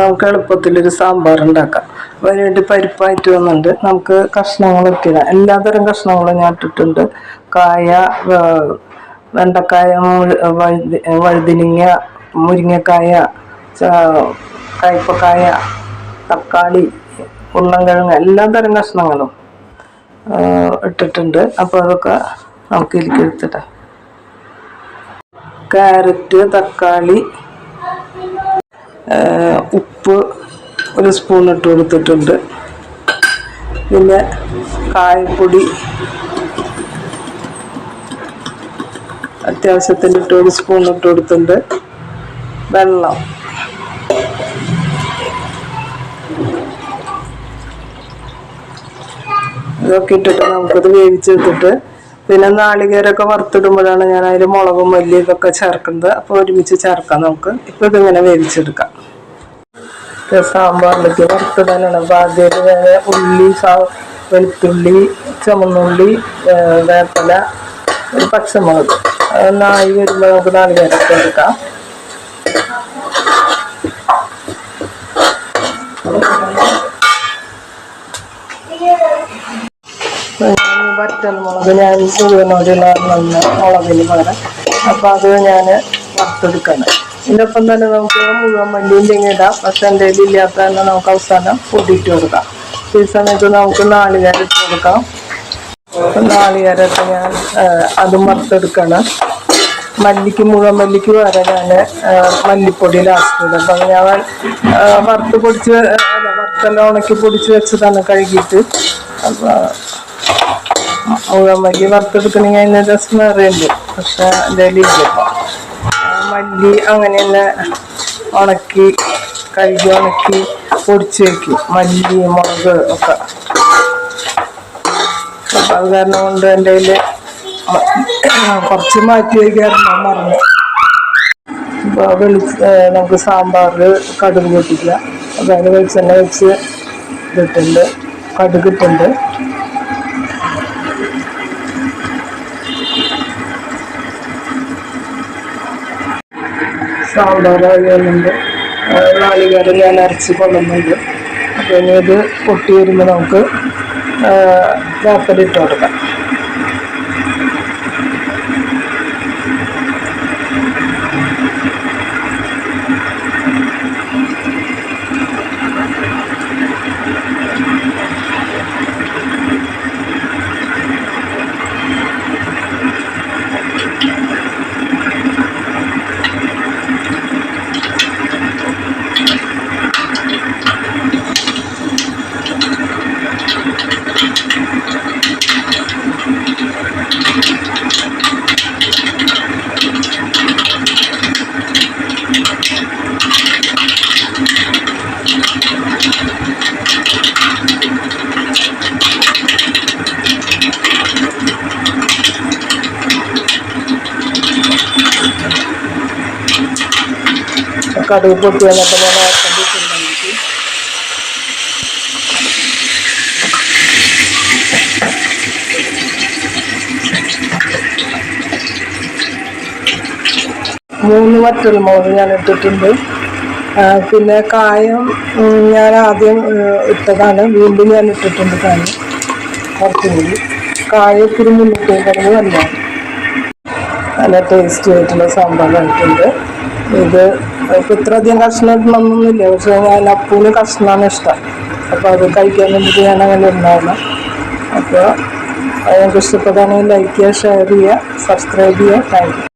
നമുക്ക് എളുപ്പത്തിലൊരു സാമ്പാർ ഉണ്ടാക്കാം. അതിന് വേണ്ടി പരിപ്പായിട്ട് വന്നിട്ടുണ്ട്. നമുക്ക് കഷ്ണങ്ങൾ ഇട്ടിടാം. എല്ലാതരം കഷ്ണങ്ങളും ഞാൻ ഇട്ടിട്ടുണ്ട്. കായ വെണ്ടക്കായ വഴുതിനിങ്ങ മുരിങ്ങക്കായ കയ്പക്കായ തക്കാളി ഉരുളൻകിഴങ്ങ് എല്ലാ തരം കഷ്ണങ്ങളും ഇട്ടിട്ടുണ്ട്. അപ്പോൾ അതൊക്കെ നമുക്ക് ഇരിക്കെടുത്തിട്ടാം ക്യാരറ്റ് തക്കാളി ഉപ്പ് ഒരു സ്പൂൺ ഇട്ട് കൊടുത്തിട്ടുണ്ട്. പിന്നെ കായപ്പൊടി അത്യാവശ്യത്തിന് ഇട്ട് ഒരു സ്പൂൺ ഇട്ട് കൊടുത്തിട്ടുണ്ട്. വെള്ളം. ഇതൊക്കെ ഇട്ടിട്ട് നമുക്കത് വേവിച്ചെടുത്തിട്ട് പിന്നെ നാളികേരമൊക്കെ വറുത്തിടുമ്പോഴാണ് ഞാൻ അതിൽ മുളകും മല്ലി ഇതൊക്കെ ചേർക്കുന്നത്. അപ്പോൾ ഒരുമിച്ച് ചേർക്കാം നമുക്ക്. ഇപ്പൊ ഇതിങ്ങനെ വേവിച്ചെടുക്കാം. സാമ്പാറിലേക്ക് വറുത്തിടാനാണ്. അപ്പോൾ ആദ്യം വേറെ ഉള്ളി വെളുത്തുള്ളി ചുമന്നുള്ളി വേപ്പല പച്ചമുളക്. നായി വരുമ്പോൾ നമുക്ക് നാളികേരമൊക്കെ എടുക്കാം. വറ്റൽ മുളക് ഞാൻ നല്ല മുളകിന് പകരം അപ്പോൾ അത് ഞാൻ വറുത്തെടുക്കണം ഇതിനൊപ്പം തന്നെ നമുക്ക് മുഴുവൻ മല്ലിയും തെങ്ങി ഇടാം പക്ഷെ എന്റെ ഇല്ലാത്ത തന്നെ നമുക്ക് അവസാനം പൊടിയിട്ട് കൊടുക്കാം ഈ സമയത്ത് നമുക്ക് നാളികേരം ഇട്ട് കൊടുക്കാം നാളികേരമൊക്കെ ഞാൻ അതും വറുത്തെടുക്കണം മല്ലിക്ക് മുഴുവൻ മല്ലിക്ക് വരെ ഞാൻ മല്ലിപ്പൊടി ലാസ്റ്റ് ഇടും അപ്പം ഞാൻ വറുത്ത് പൊടിച്ച് വറുത്തെല്ലാം ഉണക്കി പൊടിച്ച് വെച്ച് തന്നെ കഴുകിയിട്ട്. അപ്പോൾ മുഴുവൻ മല്ലി വറുത്തെടുക്കണമെങ്കിൽ അതിന്റെ രസം വേറെയുണ്ട് പക്ഷെ എന്റെ കയ്യിലില്ല മല്ലി അങ്ങനെ തന്നെ ഉണക്കി കഴുകി ഉണക്കി പൊടിച്ച് വയ്ക്കും മല്ലി മുളക് ഒക്കെ. അപ്പം അത് കാരണം കൊണ്ട് എന്റെ കയ്യിൽ കുറച്ച് മാറ്റി വയ്ക്കാറുണ്ട്. മറന്നു. അപ്പോൾ വെളി നമുക്ക് സാമ്പാറിൽ കടുക് പൊട്ടിക്കുക അപ്പോൾ അതിന് വെളിച്ചെണ്ണ വെച്ച് ഇതിട്ടുണ്ട് കടുക് സാമ്പാർ വരുന്നുണ്ട് നാളികേരം ഞാൻ അരച്ച് കൊള്ളുന്നുണ്ട്. അപ്പോൾ ഇനി ഇത് പൊട്ടി വരുമ്പോൾ നമുക്ക് വേപ്പലിട്ട് കൊടുക്കാം. ก็ดูบนเตียงแล้วเป็นยังไงกันดี മൂന്ന് വറ്റൽ മുളക് ഞാൻ എടുത്തിട്ടുണ്ട്. പിന്നെ കായം ഞാൻ ആദ്യം ഇട്ടതാണ്. വീണ്ടും ഞാൻ ഇട്ടിട്ടുണ്ട് കായം. കുറച്ചും കൂടി കായത്തിന് മുന്നിട്ടേക്കുന്നത് നല്ലതാണ് നല്ല ടേസ്റ്റി ആയിട്ടുള്ള സാമ്പാറായിട്ടുണ്ട് ഇത് ഇപ്പം ഇത്രയധികം കഷ്ണം ഇടണമെന്നൊന്നുമില്ല പക്ഷെ ഞാൻ അപ്പൂന് കഷ്ണമാണ് ഇഷ്ടം. അപ്പോൾ അത് കഴിക്കാൻ വേണ്ടിയിട്ട് ഞാൻ അങ്ങനെ ഉണ്ടാവണം അപ്പോൾ നിങ്ങൾക്ക് ഇഷ്ടപ്പെടുകയാണെങ്കിൽ ലൈക്ക് ചെയ്യുക ഷെയർ ചെയ്യുക സബ്സ്ക്രൈബ് ചെയ്യുക. താങ്ക്